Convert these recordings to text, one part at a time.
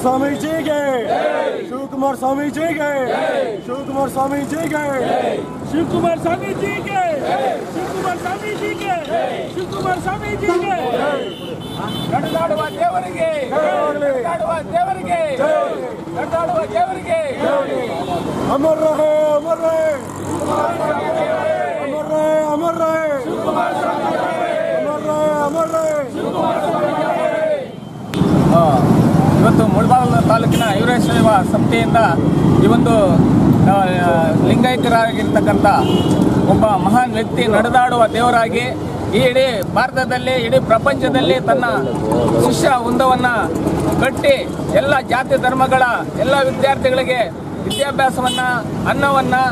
ಜೈಗೆ ಶಿವಕುಮಾರ್ ಸ್ವಾಮಿ ಜೈಗೆ ಶಿವಕುಮಾರ್ ಸ್ವಾಮಿ ಜಿಗೆ ಶಿವಕುಮಾರ್ ಸ್ವಾಮಿ ಜಿಗೆ ಶಿವಕುಮಾರ್ ಸ್ವಾಮಿ ಜಿಗೆ ನಡೆದಾಡುವ ದೇವರಿಗೆ ನಡೆದಾಡುವ ದೇವರಿಗೆ ನಡೆದಾಡುವ ದೇವರಿಗೆ अमर रहे अमर रहे अमर रहे अमर रहे अमर रहे अमर रहे ಇವತ್ತು ಮುಳಬಾಗಿಲು ತಾಲೂಕಿನ ಐವರೇಶ್ವರ ಸಂಸ್ಥೆಯಿಂದ ಈ ಒಂದು ಲಿಂಗೈಕ್ಯರಾಗಿರ್ತಕ್ಕಂಥ ಒಬ್ಬ ಮಹಾನ್ ವ್ಯಕ್ತಿ ನಡೆದಾಡುವ ದೇವರಾಗಿ ಈ ಇಡೀ ಭಾರತದಲ್ಲಿ, ಇಡೀ ಪ್ರಪಂಚದಲ್ಲಿ ತನ್ನ ಶಿಷ್ಯ ವೃಂದವನ್ನು ಕಟ್ಟಿ ಎಲ್ಲ ಜಾತಿ ಧರ್ಮಗಳ ಎಲ್ಲ ವಿದ್ಯಾರ್ಥಿಗಳಿಗೆ ವಿದ್ಯಾಭ್ಯಾಸವನ್ನು, ಅನ್ನವನ್ನು,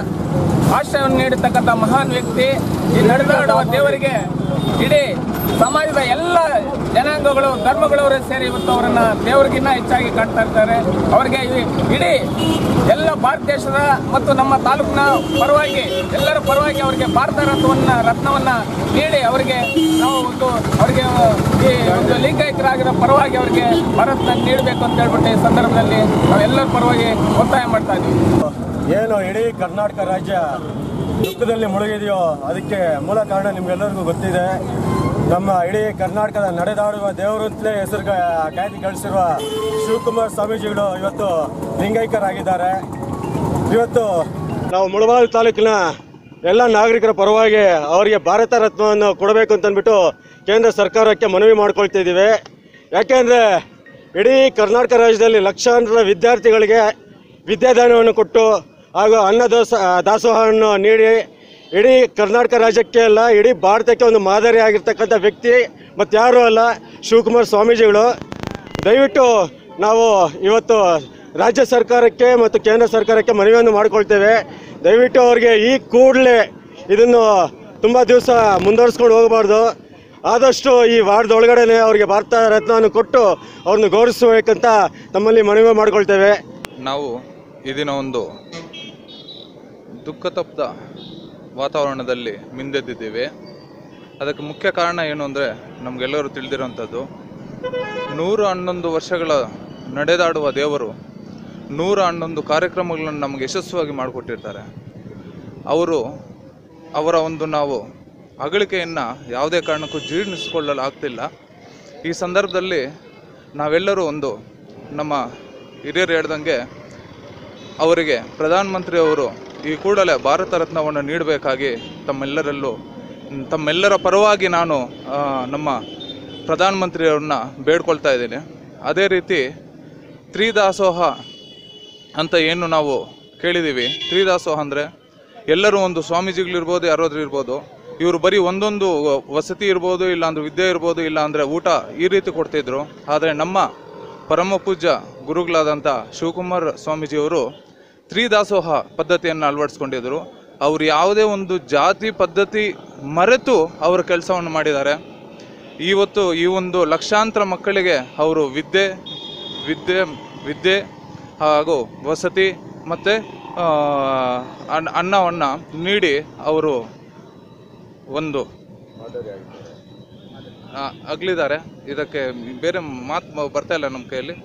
ಆಶ್ರಯವನ್ನು ನೀಡತಕ್ಕಂಥ ಮಹಾನ್ ವ್ಯಕ್ತಿ ಈ ನಡೆದಾಡುವ ದೇವರಿಗೆ ಇಡೀ ಸಮಾಜದ ಎಲ್ಲ ಜನಾಂಗಗಳು, ಧರ್ಮಗಳವರೇ ಸೇರಿ ಇವತ್ತು ಅವರನ್ನ ದೇವರಿಗಿನ್ನ ಹೆಚ್ಚಾಗಿ ಕಾಣ್ತಾ ಇರ್ತಾರೆ. ಅವರಿಗೆ ಇಡೀ ಎಲ್ಲ ಭಾರತ ದೇಶದ ಮತ್ತು ನಮ್ಮ ತಾಲೂಕಿನ ಪರವಾಗಿ, ಎಲ್ಲರ ಪರವಾಗಿ ಅವರಿಗೆ ಭಾರತ ರತ್ನವನ್ನ ರತ್ನವನ್ನ ನೀಡಿ ಅವರಿಗೆ ನಾವು ಒಂದು ಅವರಿಗೆ ಈ ಒಂದು ಲಿಂಗೈಕ್ಯರಾಗಿರೋ ಪರವಾಗಿ ಅವರಿಗೆ ಭಾರತ ನೀಡಬೇಕು ಅಂತ ಹೇಳ್ಬಿಟ್ಟು ಈ ಸಂದರ್ಭದಲ್ಲಿ ನಾವೆಲ್ಲರ ಪರವಾಗಿ ಒತ್ತಾಯ ಮಾಡ್ತಾ ಇದ್ದೀವಿ. ಏನು ಇಡೀ ಕರ್ನಾಟಕ ರಾಜ್ಯ ದುಃಖದಲ್ಲಿ ಮುಳುಗಿದೆಯೋ ಅದಕ್ಕೆ ಮೂಲ ಕಾರಣ ನಿಮ್ಗೆಲ್ಲರಿಗೂ ಗೊತ್ತಿದೆ. ನಮ್ಮ ಇಡೀ ಕರ್ನಾಟಕದ ನಡೆದಾಡುವ ದೇವರು ಅಂತಲೇ ಹೆಸರು ಖ್ಯಾತಿ ಗಳಿಸಿರುವ ಶಿವಕುಮಾರ್ ಸ್ವಾಮೀಜಿಗಳು ಇವತ್ತು ಲಿಂಗೈಕ್ಯರಾಗಿದ್ದಾರೆ. ಇವತ್ತು ನಾವು ಮುಳಬಾಗಿಲು ತಾಲೂಕಿನ ಎಲ್ಲ ನಾಗರಿಕರ ಪರವಾಗಿ ಅವರಿಗೆ ಭಾರತ ರತ್ನವನ್ನು ಕೊಡಬೇಕು ಅಂತಂದ್ಬಿಟ್ಟು ಕೇಂದ್ರ ಸರ್ಕಾರಕ್ಕೆ ಮನವಿ ಮಾಡ್ಕೊಳ್ತಿದ್ದೀವಿ ಯಾಕೆಂದರೆ ಇಡೀ ಕರ್ನಾಟಕ ರಾಜ್ಯದಲ್ಲಿ ಲಕ್ಷಾಂತರ ವಿದ್ಯಾರ್ಥಿಗಳಿಗೆ ವಿದ್ಯಾದಾನವನ್ನು ಕೊಟ್ಟು ಹಾಗೂ ಅನ್ನ ದೋಸ ದಾಸೋಹವನ್ನು ನೀಡಿ, ಇಡೀ ಕರ್ನಾಟಕ ರಾಜ್ಯಕ್ಕೆ ಅಲ್ಲ, ಇಡೀ ಭಾರತಕ್ಕೆ ಒಂದು ಮಾದರಿ ಆಗಿರ್ತಕ್ಕಂಥ ವ್ಯಕ್ತಿ ಮತ್ತು ಯಾರೂ ಅಲ್ಲ, ಶಿವಕುಮಾರ್ ಸ್ವಾಮೀಜಿಗಳು. ದಯವಿಟ್ಟು ನಾವು ಇವತ್ತು ರಾಜ್ಯ ಸರ್ಕಾರಕ್ಕೆ ಮತ್ತು ಕೇಂದ್ರ ಸರ್ಕಾರಕ್ಕೆ ಮನವಿಯನ್ನು ಮಾಡಿಕೊಳ್ತೇವೆ. ದಯವಿಟ್ಟು ಅವರಿಗೆ ಈ ಕೂಡಲೇ ಇದನ್ನು ತುಂಬ ದಿವಸ ಮುಂದುವರಿಸ್ಕೊಂಡು ಹೋಗಬಾರ್ದು. ಆದಷ್ಟು ಈ ವಾರದ ಒಳಗಡೆನೆ ಅವರಿಗೆ ಭಾರತ ರತ್ನವನ್ನು ಕೊಟ್ಟು ಅವ್ರನ್ನ ಗೌರವಿಸಬೇಕಂತ ತಮ್ಮಲ್ಲಿ ಮನವಿ ಮಾಡಿಕೊಳ್ತೇವೆ. ನಾವು ಇದನ್ನು ಒಂದು ದುಃಖ ತಪ್ಪದ ವಾತಾವರಣದಲ್ಲಿ ಮಿಂದೆದ್ದಿದ್ದೀವಿ. ಅದಕ್ಕೆ ಮುಖ್ಯ ಕಾರಣ ಏನು ಅಂದರೆ ನಮಗೆಲ್ಲರೂ ತಿಳಿದಿರೋಂಥದ್ದು ನೂರ ಹನ್ನೊಂದು ವರ್ಷಗಳ ನಡೆದಾಡುವ ದೇವರು ನೂರ ಹನ್ನೊಂದು ಕಾರ್ಯಕ್ರಮಗಳನ್ನು ನಮಗೆ ಯಶಸ್ವಿಯಾಗಿ ಮಾಡಿಕೊಟ್ಟಿರ್ತಾರೆ. ಅವರು ಅವರ ಒಂದು ನಾವು ಅಗಳಿಕೆಯನ್ನು ಯಾವುದೇ ಕಾರಣಕ್ಕೂ ಜೀರ್ಣಿಸಿಕೊಳ್ಳಲು ಆಗ್ತಿಲ್ಲ ಈ ಸಂದರ್ಭದಲ್ಲಿ ನಾವೆಲ್ಲರೂ ಒಂದು ನಮ್ಮ ಹಿರಿಯರು ಹೇಳ್ದಂಗೆ ಅವರಿಗೆ ಪ್ರಧಾನಮಂತ್ರಿಯವರು ಈ ಕೂಡಲೇ ಭಾರತ ರತ್ನವನ್ನು ನೀಡಬೇಕಾಗಿ ತಮ್ಮೆಲ್ಲರಲ್ಲೂ, ತಮ್ಮೆಲ್ಲರ ಪರವಾಗಿ ನಾನು ನಮ್ಮ ಪ್ರಧಾನಮಂತ್ರಿಯವ್ರನ್ನ ಬೇಡ್ಕೊಳ್ತಾ ಇದ್ದೀನಿ. ಅದೇ ರೀತಿ ತ್ರಿದಾಸೋಹ ಅಂತ ಏನು ನಾವು ಕೇಳಿದ್ದೀವಿ. ತ್ರಿದಾಸೋಹ ಅಂದರೆ ಎಲ್ಲರೂ ಒಂದು ಸ್ವಾಮೀಜಿಗಳಿರ್ಬೋದು ಯಾರಾದ್ರೂ ಇರ್ಬೋದು, ಇವರು ಬರೀ ಒಂದೊಂದು ವಸತಿ ಇರ್ಬೋದು ಇಲ್ಲ ಅಂದ್ರೆ ವಿದ್ಯೆ ಇರ್ಬೋದು, ಇಲ್ಲಾಂದರೆ ಊಟ ಈ ರೀತಿ ಕೊಡ್ತಿದ್ರು. ಆದರೆ ನಮ್ಮ ಪರಮ ಪೂಜ್ಯ ಗುರುಗಳಾದಂಥ ಶಿವಕುಮಾರ್ ಸ್ವಾಮೀಜಿಯವರು ತ್ರಿದಾಸೋಹ ಪದ್ಧತಿಯನ್ನು ಅಳವಡಿಸ್ಕೊಂಡಿದ್ರು. ಅವರು ಯಾವುದೇ ಒಂದು ಜಾತಿ, ಪದ್ಧತಿ ಮರೆತು ಅವರ ಕೆಲಸವನ್ನು ಮಾಡಿದ್ದಾರೆ. ಇವತ್ತು ಈ ಒಂದು ಲಕ್ಷಾಂತರ ಮಕ್ಕಳಿಗೆ ಅವರು ವಿದ್ಯೆ ವಿದ್ಯೆ ವಿದ್ಯೆ ಹಾಗೂ ವಸತಿ ಮತ್ತು ಅನ್ನ ಅನ್ನವನ್ನು ನೀಡಿ ಅವರು ಒಂದು ಅಗಲಿದ್ದಾರೆ. ಇದಕ್ಕೆ ಬೇರೆ ಮಾತು ಬರ್ತಾ ಇಲ್ಲ ನಮ್ಮ ಕೈಯಲ್ಲಿ.